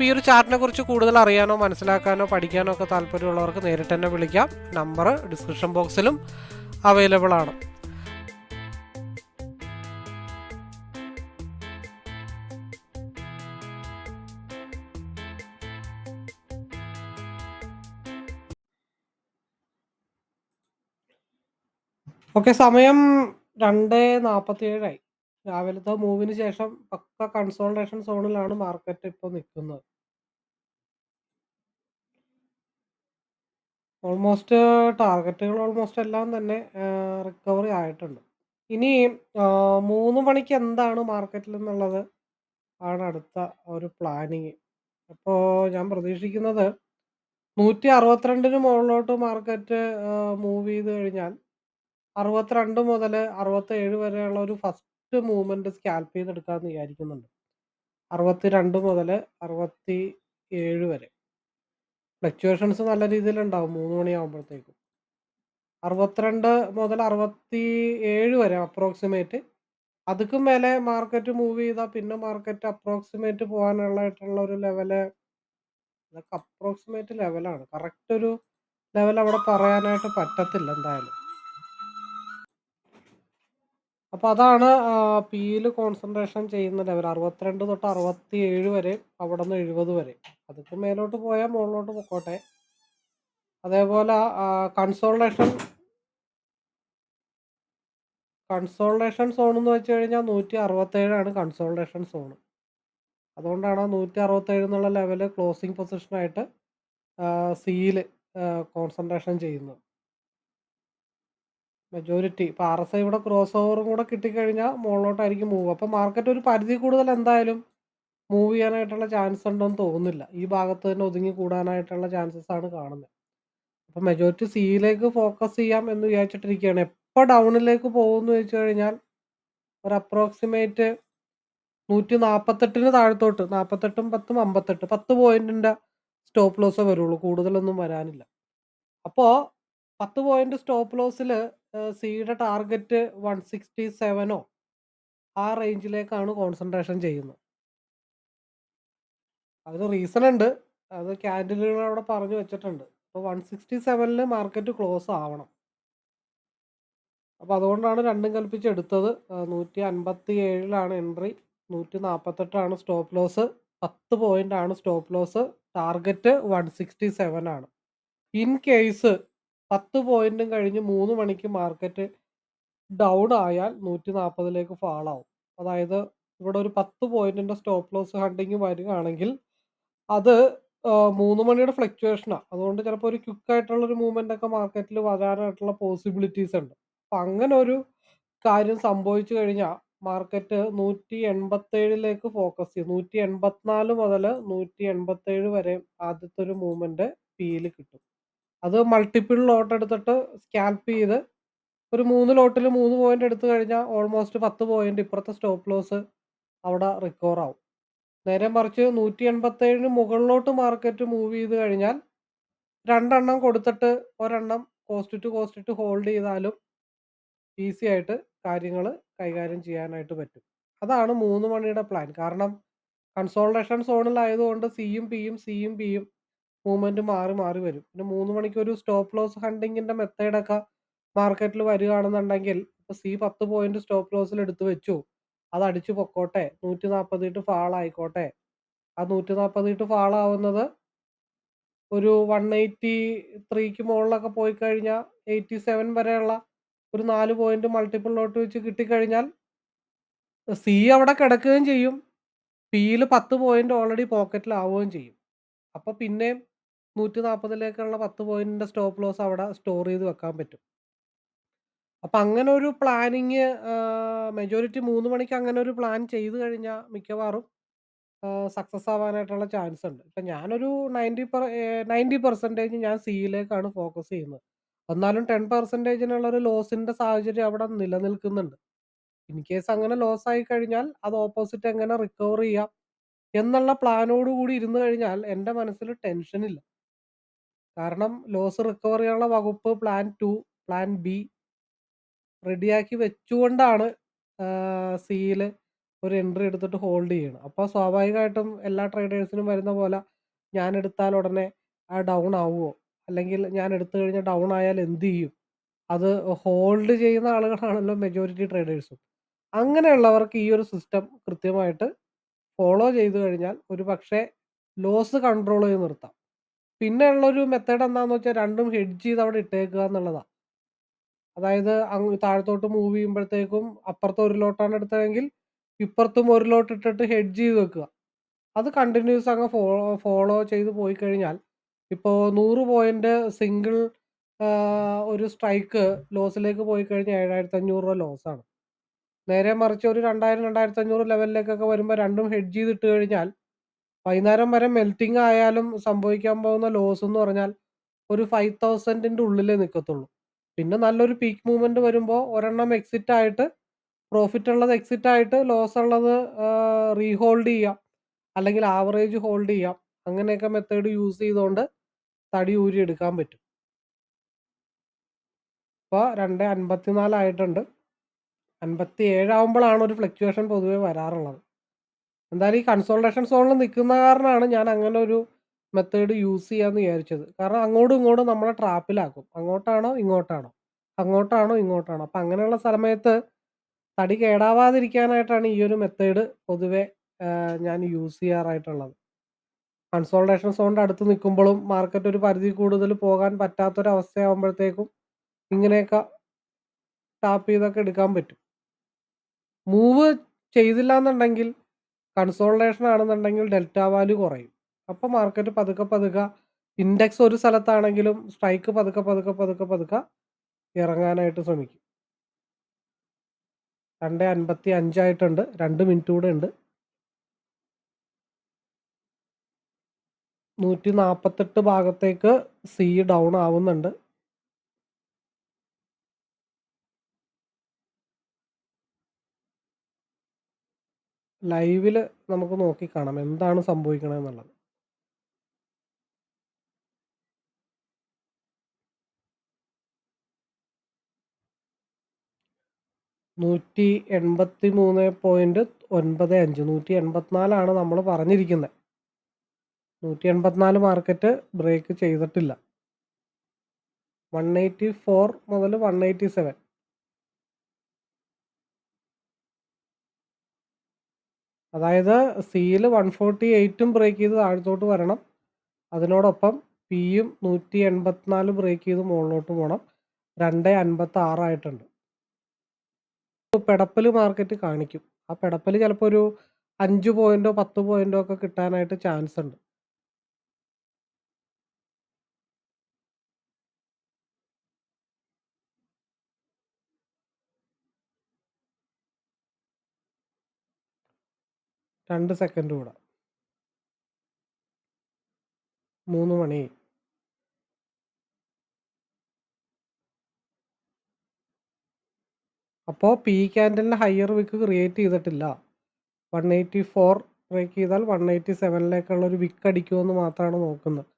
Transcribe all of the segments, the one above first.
അപ്പോൾ ഈ ഒരു ചാർട്ടിനെ കുറിച്ച് കൂടുതൽ അറിയാനോ മനസ്സിലാക്കാനോ പഠിക്കാനോ ഒക്കെ താല്പര്യമുള്ളവർക്ക് നേരിട്ട് തന്നെ വിളിക്കാം. നമ്പർ ഡിസ്ക്രിപ്ഷൻ ബോക്സിലും അവൈലബിൾ ആണ്. ഓക്കെ സമയം രണ്ട് നാൽപ്പത്തി ഏഴായി രാവിലത്തെ മൂവിന് ശേഷം പക്ക കൺസോൾട്ടേഷൻ സോണിലാണ് മാർക്കറ്റ് ഇപ്പോൾ നിൽക്കുന്നത് ഓൾമോസ്റ്റ് ടാർഗറ്റുകൾ ഓൾമോസ്റ്റ് എല്ലാം തന്നെ റിക്കവറി ആയിട്ടുണ്ട്. ഇനി മൂന്ന് മണിക്ക് എന്താണ് മാർക്കറ്റിൽ എന്നുള്ളത് ആണ് അടുത്ത ഒരു പ്ലാനിങ് അപ്പോൾ ഞാൻ പ്രതീക്ഷിക്കുന്നത് നൂറ്റി അറുപത്തിരണ്ടിന് മുകളിലോട്ട് മാർക്കറ്റ് മൂവ് ചെയ്ത് കഴിഞ്ഞാൽ അറുപത്തിരണ്ട് മുതൽ അറുപത്തേഴ് വരെയുള്ള ഒരു ഫസ്റ്റ് മൂവ്മെന്റ് സ്കാൽപ്പ് ചെയ്തെടുക്കാമെന്ന് വിചാരിക്കുന്നുണ്ട്. അറുപത്തി രണ്ട് മുതൽ അറുപത്തി ഏഴ് വരെ. ഫ്ലക്ച്വേഷൻസ് നല്ല രീതിയിൽ ഉണ്ടാവും മൂന്ന് മണിയാകുമ്പോഴത്തേക്കും അറുപത്തിരണ്ട് മുതൽ അറുപത്തി ഏഴ് വരെ അപ്രോക്സിമേറ്റ്. അതുക്കും മേലെ മാർക്കറ്റ് മൂവ് ചെയ്താൽ പിന്നെ മാർക്കറ്റ് അപ്രോക്സിമേറ്റ് പോകാനുള്ളതായിട്ടുള്ള ഒരു ലെവൽ ഇതൊക്കെ അപ്രോക്സിമേറ്റ് ലെവലാണ്. കറക്റ്റ് ഒരു ലെവൽ അവിടെ പറയാനായിട്ട് പറ്റത്തില്ല എന്തായാലും. അപ്പൊ അതാണ് പിയിൽ കോൺസെൻട്രേഷൻ ചെയ്യുന്ന ലെവൽ അറുപത്തിരണ്ട് തൊട്ട് അറുപത്തി ഏഴ് വരെ അവിടെ നിന്ന് എഴുപത് വരെ. അതൊക്കെ മേലോട്ട് പോയാൽ മുകളിലോട്ട് പൊക്കോട്ടെ. അതേപോലെ കൺസോൾട്ടേഷൻ കൺസോൾട്ടേഷൻ സോൺ എന്ന് വെച്ച് കഴിഞ്ഞാൽ നൂറ്റി അറുപത്തേഴാണ് കൺസോൾട്ടേഷൻ സോൺ അതുകൊണ്ടാണ് നൂറ്റി അറുപത്തേഴ് എന്നുള്ള ലെവൽ ക്ലോസിംഗ് പൊസിഷനായിട്ട് സിയിൽ കോൺസെൻട്രേഷൻ ചെയ്യുന്നത്. മെജോറിറ്റി ഇപ്പോൾ ആർ എസ് ഐ ഇവിടെ ക്രോസ് ഓവറും കൂടെ കിട്ടിക്കഴിഞ്ഞാൽ മുകളിലോട്ടായിരിക്കും മൂവ് അപ്പോൾ മാർക്കറ്റ് ഒരു പരിധി കൂടുതൽ എന്തായാലും മൂവ് ചെയ്യാനായിട്ടുള്ള ചാൻസ് ഉണ്ടെന്ന് തോന്നുന്നില്ല. ഈ ഭാഗത്ത് തന്നെ ഒതുങ്ങി കൂടാനായിട്ടുള്ള ചാൻസസ് ആണ് കാണുന്നത് അപ്പോൾ മെജോറിറ്റി സിയിലേക്ക് ഫോക്കസ് ചെയ്യാം എന്ന് വിചാരിച്ചിട്ടിരിക്കുകയാണ് എപ്പോൾ ഡൗണിലേക്ക് പോകുമെന്ന് വെച്ച് കഴിഞ്ഞാൽ ഒരു അപ്രോക്സിമേറ്റ് നൂറ്റി നാൽപ്പത്തെട്ടിന് താഴത്തോട്ട്. നാൽപ്പത്തെട്ടും പത്തും അമ്പത്തെട്ട്. പത്ത് പോയിന്റിന്റെ സ്റ്റോപ്പ് ലോസേ വരുള്ളൂ. കൂടുതലൊന്നും വരാനില്ല. അപ്പോൾ പത്ത് പോയിന്റ് സ്റ്റോപ്പ് ലോസിൽ സിയുടെ ടാർഗറ്റ് വൺ സിക്സ്റ്റി സെവനോ ആ റേഞ്ചിലേക്കാണ് കോൺസെൻട്രേഷൻ ചെയ്യുന്നത്. അതിന് റീസൺ ഉണ്ട് അത് ക്യാൻഡിലുകൾ അവിടെ പറഞ്ഞു വെച്ചിട്ടുണ്ട്. അപ്പോൾ വൺ സിക്സ്റ്റി സെവനിൽ മാർക്കറ്റ് ക്ലോസ് ആവണം. അപ്പോൾ അതുകൊണ്ടാണ് രണ്ടും കൽപ്പിച്ച് എടുത്തത്. നൂറ്റി അൻപത്തി ഏഴിലാണ് എൻട്രി. നൂറ്റി നാൽപ്പത്തെട്ടാണ് സ്റ്റോപ്പ് ലോസ്. പത്ത് പോയിന്റ് ആണ് stop loss. Target one sixty seven ആണ് ഇൻ കേസ് പത്ത് പോയിന്റും കഴിഞ്ഞ് മൂന്ന് മണിക്ക് മാർക്കറ്റ് ഡൗൺ ആയാൽ നൂറ്റി നാൽപ്പതിലേക്ക് ആവും അതായത് ഇവിടെ ഒരു പത്ത് പോയിന്റിന്റെ സ്റ്റോപ്പ് ലോസ് ഹണ്ടിങ് വരികയാണെങ്കിൽ അത് മൂന്ന് മണിയുടെ ഫ്ലക്ച്വേഷനാണ് അതുകൊണ്ട് ചിലപ്പോൾ ഒരു ക്വിക്ക് ആയിട്ടുള്ള ഒരു മൂവ്മെന്റ് ഒക്കെ മാർക്കറ്റിൽ വരാനായിട്ടുള്ള പോസിബിലിറ്റീസ് ഉണ്ട്. അപ്പം അങ്ങനെ ഒരു കാര്യം സംഭവിച്ചു കഴിഞ്ഞാൽ മാർക്കറ്റ് നൂറ്റി എൺപത്തേഴിലേക്ക് ഫോക്കസ് ചെയ്യും. നൂറ്റി എൺപത്തിനാല് മുതൽ നൂറ്റി എൺപത്തേഴ് വരെ ആദ്യത്തെ ഒരു മൂവ്മെന്റ് പിയിൽ കിട്ടും. അത് മൾട്ടിപ്പിൾ ലോട്ട് എടുത്തിട്ട് സ്കാൽപ്പ് ചെയ്ത് ഒരു മൂന്ന് ലോട്ടിൽ മൂന്ന് പോയിന്റ് എടുത്തു കഴിഞ്ഞാൽ ഓൾമോസ്റ്റ് പത്ത് പോയിന്റ് ഇപ്പുറത്തെ സ്റ്റോപ്പ് ലോസ് അവിടെ റിക്കവർ ആവും. നേരെ മറിച്ച് നൂറ്റി എൺപത്തേഴിന് മുകളിലോട്ട് മാർക്കറ്റ് മൂവ് ചെയ്ത് കഴിഞ്ഞാൽ രണ്ടെണ്ണം കൊടുത്തിട്ട് ഒരെണ്ണം cost to cost to hold ചെയ്താലും ഈസി ആയിട്ട് കാര്യങ്ങൾ കൈകാര്യം ചെയ്യാനായിട്ട് പറ്റും. അതാണ് മൂന്ന് മണിയുടെ പ്ലാൻ കാരണം കൺസോൾട്ടേഷൻ സോണിലായതുകൊണ്ട് സിയും പിയും സിയും പിയും മൂവ്മെന്റ് മാറി മാറി വരും പിന്നെ മൂന്ന് മണിക്ക് ഒരു സ്റ്റോപ്പ് ലോസ് ഹണ്ടിങ്ങിന്റെ മെത്തേഡൊക്കെ മാർക്കറ്റിൽ വരികയാണെന്നുണ്ടെങ്കിൽ ഇപ്പൊ സി പത്ത് പോയിന്റ് സ്റ്റോപ്പ് ലോസിൽ എടുത്തു വെച്ചു അത് അടിച്ചു പൊക്കോട്ടെ നൂറ്റി നാൽപ്പത് ഇട്ട് ഫാൾ ആയിക്കോട്ടെ ആ നൂറ്റി നാൽപ്പത് ഇട്ട് ഫാൾ ആവുന്നത് ഒരു 183ക്ക് മോളിലൊക്കെ പോയി കഴിഞ്ഞാൽ 87 വരെയുള്ള ഒരു നാല് പോയിന്റ് മൾട്ടിപ്പിൾ ലോട്ട് വെച്ച് കിട്ടിക്കഴിഞ്ഞാൽ സി അവിടെ കിടക്കുകയും ചെയ്യും. പിയിൽ 10 പോയിന്റ് ഓൾറെഡി പോക്കറ്റിൽ ആവുകയും ചെയ്യും. അപ്പൊ പിന്നെയും 140ലേക്കുള്ള 10 പോയിന്റിന്റെ സ്റ്റോപ്പ് ലോസ് അവിടെ സ്റ്റോർ ചെയ്ത് വെക്കാൻ പറ്റും. അപ്പൊ അങ്ങനെ ഒരു പ്ലാനിങ് മെജോറിറ്റി 3 മണിക്ക് അങ്ങനെ ഒരു പ്ലാൻ ചെയ്തു കഴിഞ്ഞാ മിക്കവാറും സക്സസ് ആവാനായിട്ടുള്ള ചാൻസ് ഉണ്ട്. ഇപ്പൊ ഞാനൊരു 90 പെർ ഏഹ്, 90% ഞാൻ സിയിലേക്കാണ് ഫോക്കസ് ചെയ്യുന്നത്. എന്നാലും 10%നുള്ള ഒരു ലോസിന്റെ സാഹചര്യം അവിടെ നിലനിൽക്കുന്നുണ്ട്. ഇൻ കേസ് അങ്ങനെ ലോസ് ആയി കഴിഞ്ഞാൽ അത് ഓപ്പോസിറ്റ് എങ്ങനെ റിക്കവർ ചെയ്യാം എന്നുള്ള പ്ലാനോട് കൂടി ഇരുന്ന് കഴിഞ്ഞാൽ എന്റെ മനസ്സിൽ ടെൻഷൻ ഇല്ല. കാരണം ലോസ് റിക്കവർ ചെയ്യാനുള്ള വകുപ്പ് പ്ലാൻ ടു പ്ലാൻ ബി റെഡിയാക്കി വെച്ചുകൊണ്ടാണ് സിയിൽ ഒരു എൻട്രി എടുത്തിട്ട് ഹോൾഡ് ചെയ്യണം അപ്പോൾ സ്വാഭാവികമായിട്ടും എല്ലാ ട്രേഡേഴ്സിനും വരുന്ന പോലെ ഞാൻ എടുത്താൽ ഉടനെ ആ ഡൗൺ ആവുമോ? അല്ലെങ്കിൽ ഞാൻ എടുത്തു കഴിഞ്ഞാൽ ഡൗൺ ആയാൽ എന്ത് ചെയ്യും? അത് ഹോൾഡ് ചെയ്യുന്ന ആളുകളാണല്ലോ മെജോറിറ്റി ട്രേഡേഴ്സും. അങ്ങനെയുള്ളവർക്ക് ഈ ഒരു സിസ്റ്റം കൃത്യമായിട്ട് ഫോളോ ചെയ്തു കഴിഞ്ഞാൽ ഒരുപക്ഷേ ലോസ് കൺട്രോൾ ചെയ്ത് നിർത്താം. പിന്നെ ഉള്ളൊരു മെത്തേഡ് എന്താന്ന് വെച്ചാൽ രണ്ടും ഹെഡ്ജ് ചെയ്ത് അവിടെ ഇട്ടേക്കുക എന്നുള്ളതാ. അതായത് അങ്ങ് താഴത്തോട്ട് മൂവ് ചെയ്യുമ്പോഴത്തേക്കും അപ്പുറത്ത് ഒരു ലോട്ടാണ് എടുത്തതെങ്കിൽ ഇപ്പുറത്തും ഒരു ലോട്ട് ഇട്ടിട്ട് ഹെഡ്ജ് ചെയ്ത് വെക്കുക. അത് കണ്ടിന്യൂസ് അങ്ങ് ഫോളോ ഫോളോ ചെയ്ത് പോയി കഴിഞ്ഞാൽ ഇപ്പോ 100 പോയിന്റ് സിംഗിൾ ഒരു സ്ട്രൈക്ക് ലോസിലേക്ക് പോയി കഴിഞ്ഞാൽ രൂപ 7,500 ലോസാണ്. നേരെ മറിച്ച് ഒരു 2000, 2500 ലെവലിലേക്കൊക്കെ വരുമ്പോൾ രണ്ടും ഹെഡ്ജ് ചെയ്ത് ഇട്ട് കഴിഞ്ഞാൽ വൈകുന്നേരം വരെ മെൽറ്റിംഗ് ആയാലും സംഭവിക്കാൻ പോകുന്ന ലോസ് എന്ന് പറഞ്ഞാൽ ഒരു 5000ന്റെ ഉള്ളിലേ നിൽക്കത്തുള്ളൂ പിന്നെ നല്ലൊരു പീക്ക് മൂവ്മെന്റ് വരുമ്പോൾ ഒരെണ്ണം എക്സിറ്റ് ആയിട്ട് പ്രോഫിറ്റ് ഉള്ളത് എക്സിറ്റ് ആയിട്ട് ലോസ് ഉള്ളത് റീഹോൾഡ് ചെയ്യാം. അല്ലെങ്കിൽ ആവറേജ് ഹോൾഡ് ചെയ്യാം. അങ്ങനെയൊക്കെ മെത്തേഡ് യൂസ് ചെയ്തുകൊണ്ട് തടി ഊരി എടുക്കാൻ പറ്റും. ഇപ്പൊ രണ്ട് അൻപത്തിനാലായിട്ടുണ്ട് അൻപത്തി ഏഴാവുമ്പോഴാണ് ഒരു ഫ്ലക്ച്വേഷൻ പൊതുവെ വരാറുള്ളത്. എന്തായാലും ഈ കൺസോൾട്ടേഷൻ സോണിൽ നിൽക്കുന്ന കാരണമാണ് ഞാൻ അങ്ങനെ ഒരു മെത്തേഡ് യൂസ് ചെയ്യാന്ന് വിചാരിച്ചത്. കാരണം അങ്ങോട്ടും ഇങ്ങോട്ടും നമ്മളെ ട്രാപ്പിലാക്കും. അങ്ങോട്ടാണോ ഇങ്ങോട്ടാണോ? അങ്ങോട്ടാണോ ഇങ്ങോട്ടാണോ? അപ്പം അങ്ങനെയുള്ള സമയത്ത് തടി കേടാവാതിരിക്കാനായിട്ടാണ് ഈ ഒരു മെത്തേഡ് പൊതുവെ ഞാൻ യൂസ് ചെയ്യാറായിട്ടുള്ളത്. കൺസോൾട്ടേഷൻ സോണിന്റെ അടുത്ത് നിൽക്കുമ്പോഴും മാർക്കറ്റ് ഒരു പരിധി കൂടുതൽ പോകാൻ പറ്റാത്തൊരവസ്ഥയാകുമ്പോഴത്തേക്കും ഇങ്ങനെയൊക്കെ ടാപ്പ് ചെയ്തൊക്കെ എടുക്കാൻ പറ്റും. മൂവ് ചെയ്തില്ലാന്നുണ്ടെങ്കിൽ കൺസോൾട്ടേഷൻ ആണെന്നുണ്ടെങ്കിൽ ഡെൽറ്റ വാല്യൂ കുറയും. അപ്പോൾ മാർക്കറ്റ് പതുക്കെ പതുക്കെ ഇൻഡെക്സ് ഒരു സ്ഥലത്താണെങ്കിലും സ്ട്രൈക്ക് പതുക്കെ പതുക്കെ പതുക്കെ പതുക്കെ ഇറങ്ങാനായിട്ട് ശ്രമിക്കും. രണ്ട് അൻപത്തി അഞ്ചായിട്ടുണ്ട് രണ്ട് മിനിറ്റ് കൂടെ ഉണ്ട്. 148 ഭാഗത്തേക്ക് സി ഡൗൺ ആവുന്നുണ്ട്. ലൈവിൽ നമുക്ക് നോക്കി കാണാം. എന്താണ് സംഭവിക്കണേന്നുള്ളത്. നൂറ്റി എൺപത്തിമൂന്നേ പോയിന്റ് ഒൻപതേ അഞ്ച്. 184 ആണ് നമ്മൾ പറഞ്ഞിരിക്കുന്നെ. 184 മാർക്കറ്റ് ബ്രേക്ക് ചെയ്തിട്ടില്ല. 184 മുതൽ 187. അതായത് സിയിൽ വൺ ഫോർട്ടി എയ്റ്റും ബ്രേക്ക് ചെയ്ത് താഴത്തോട്ട് വരണം. അതിനോടൊപ്പം പിയും 184 ബ്രേക്ക് ചെയ്ത് മുകളിലോട്ട് പോകണം രണ്ട് അൻപത്തി ആറായിട്ടുണ്ട് പെടപ്പൽ മാർക്കറ്റ് കാണിക്കും. ആ പെടപ്പൽ ചിലപ്പോൾ ഒരു അഞ്ച് പോയിന്റോ 10 പോയിന്റോ ഒക്കെ കിട്ടാനായിട്ട് ചാൻസ് ഉണ്ട്. രണ്ട് സെക്കൻഡ് കൂടെ. മൂന്ന് മണി. അപ്പോൾ പി ക്യാൻഡലിന്റെ ഹയർ വിക്ക് ക്രിയേറ്റ് ചെയ്തിട്ടില്ല. 184 ബ്രേക്ക് ചെയ്താൽ 187ലേക്കുള്ള ഒരു വിക്ക് അടിക്കുമെന്ന് മാത്രമാണ് നോക്കുന്നത്.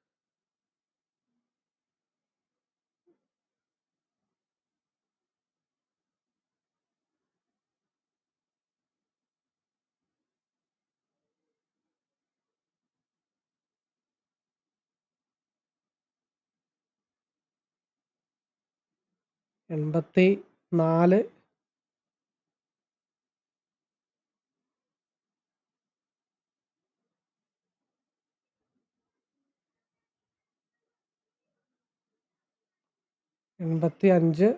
എൺപത്തി നാല് എൺപത്തി അഞ്ച്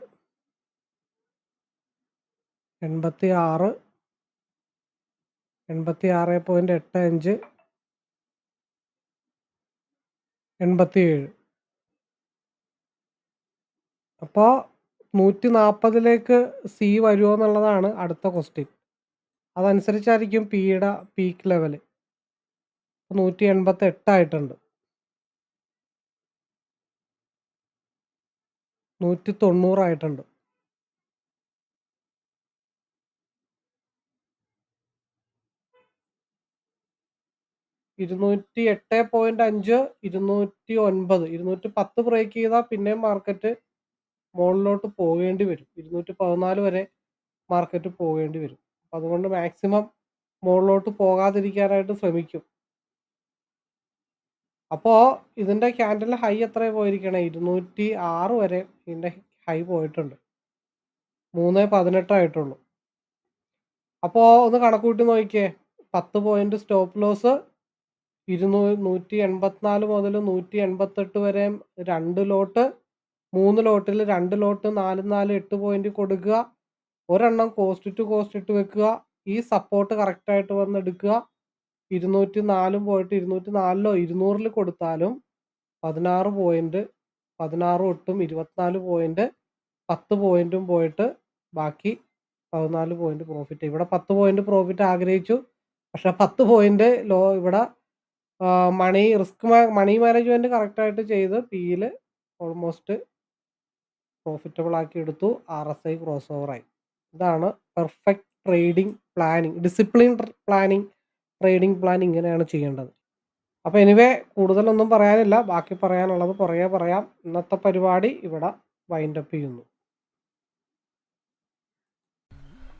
എൺപത്തി ആറ് എൺപത്തി ആറ് പോയിന്റ് എട്ട് അഞ്ച്. എൺപത്തി ഏഴ് അപ്പോൾ നൂറ്റി നാൽപ്പതിലേക്ക് സി വരുമോ എന്നുള്ളതാണ് അടുത്ത ക്വസ്റ്റ്യൻ അതനുസരിച്ചായിരിക്കും പിയുടെ പീക്ക് ലെവൽ നൂറ്റി എൺപത്തി എട്ടായിട്ടുണ്ട് നൂറ്റി തൊണ്ണൂറായിട്ടുണ്ട് ഇരുന്നൂറ്റി എട്ട് പോയിന്റ് അഞ്ച് ഇരുന്നൂറ്റി ഒൻപത് ഇരുന്നൂറ്റി പത്ത് ബ്രേക്ക് ചെയ്താൽ പിന്നെയും മാർക്കറ്റ് മുകളിലോട്ട് പോകേണ്ടി വരും. ഇരുന്നൂറ്റി പതിനാല് വരെ മാർക്കറ്റ് പോകേണ്ടി വരും. അപ്പം അതുകൊണ്ട് മാക്സിമം മുകളിലോട്ട് പോകാതിരിക്കാനായിട്ട് ശ്രമിക്കും. അപ്പോൾ ഇതിന്റെ ക്യാൻഡൽ ഹൈ എത്ര പോയിരിക്കണം? ഇരുന്നൂറ്റി ആറ് വരെ ഇതിന്റെ ഹൈ പോയിട്ടുണ്ട്. മൂന്ന് പതിനെട്ടായിട്ടുള്ളൂ അപ്പോൾ ഒന്ന് കണക്കൂട്ടി നോക്കിയേ. പത്ത് പോയിന്റ് സ്റ്റോപ്പ് ലോസ് ഇരുന്നൂ നൂറ്റി എൺപത്തിനാല് മുതൽ നൂറ്റി എൺപത്തെട്ട് വരെ രണ്ട് ലോട്ട് മൂന്ന് ലോട്ടിൽ രണ്ട് ലോട്ട് നാല് നാല് എട്ട് പോയിന്റ് കൊടുക്കുക. ഒരെണ്ണം കോസ്റ്റ് ടു കോസ്റ്റ് ഇട്ട് വെക്കുക. ഈ സപ്പോർട്ട് കറക്റ്റായിട്ട് വന്ന് എടുക്കുക. ഇരുന്നൂറ്റി നാലും പോയിട്ട് ഇരുന്നൂറ്റി നാലിലോ ഇരുന്നൂറിൽ കൊടുത്താലും പതിനാറ് പോയിന്റ് പതിനാറ് ഒട്ടും ഇരുപത്തിനാല് പോയിന്റ് പത്ത് പോയിന്റും പോയിട്ട് ബാക്കി പതിനാല് പോയിന്റ് പ്രോഫിറ്റ് ഇവിടെ പത്ത് പോയിന്റ് പ്രോഫിറ്റ് ആഗ്രഹിച്ചു. പക്ഷെ പത്ത് പോയിന്റ് ലോ ഇവിടെ മണി റിസ്ക് മണി മാനേജ്മെന്റ് കറക്റ്റായിട്ട് ചെയ്ത് പിയിൽ ഓൾമോസ്റ്റ് പ്രോഫിറ്റബിൾ ആക്കി എടുത്തു ആർ എസ് ഐ ക്രോസ് ഓവറായി ഇതാണ് perfect trading planning discipline planning trading plan ഇങ്ങനെയാണ് ചെയ്യേണ്ടത്. അപ്പോൾ എനിവേ കൂടുതലൊന്നും പറയാനില്ല. ബാക്കി പറയാനുള്ളത് പുറകെ പറയാം. ഇന്നത്തെ പരിപാടി ഇവിടെ വൈൻഡപ്പ് ചെയ്യുന്നു.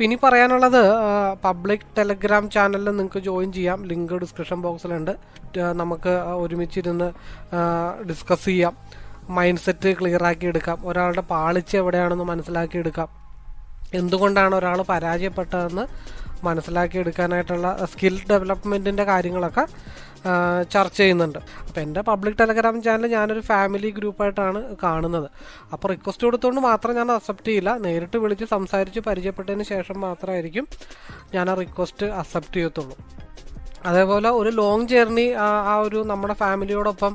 ഇനി പറയാനുള്ളത് പബ്ലിക് ടെലഗ്രാം ചാനലിൽ നിങ്ങൾക്ക് ജോയിൻ ചെയ്യാം. ലിങ്ക് ഡിസ്ക്രിപ്ഷൻ ബോക്സിലുണ്ട് നമുക്ക് ഒരുമിച്ചിരുന്ന് ഡിസ്കസ് ചെയ്യാം. മൈൻഡ് സെറ്റ് ക്ലിയർ ആക്കി എടുക്കാം. ഒരാളുടെ പാളിച്ച എവിടെയാണെന്ന് മനസ്സിലാക്കി എടുക്കാം. എന്തുകൊണ്ടാണ് ഒരാൾ പരാജയപ്പെട്ടതെന്ന് മനസ്സിലാക്കി എടുക്കാനായിട്ടുള്ള സ്കിൽ ഡെവലപ്മെന്റിന്റെ കാര്യങ്ങളൊക്കെ ചർച്ച ചെയ്യുന്നുണ്ട്. അപ്പോൾ എന്റെ പബ്ലിക് ടെലഗ്രാം ചാനൽ ഞാനൊരു ഫാമിലി ഗ്രൂപ്പായിട്ടാണ് കാണുന്നത്. അപ്പോൾ റിക്വസ്റ്റ് കൊടുത്തുകൊണ്ട് മാത്രം ഞാൻ അക്സെപ്റ്റ് ചെയ്യില്ല. നേരിട്ട് വിളിച്ച് സംസാരിച്ച് പരിചയപ്പെട്ടതിന് ശേഷം മാത്രമായിരിക്കും ഞാൻ ആ റിക്വസ്റ്റ് അക്സെപ്റ്റ് ചെയ്യത്തുള്ളൂ. അതേപോലെ ഒരു ലോങ് ജേർണി ആ ഒരു നമ്മുടെ ഫാമിലിയോടൊപ്പം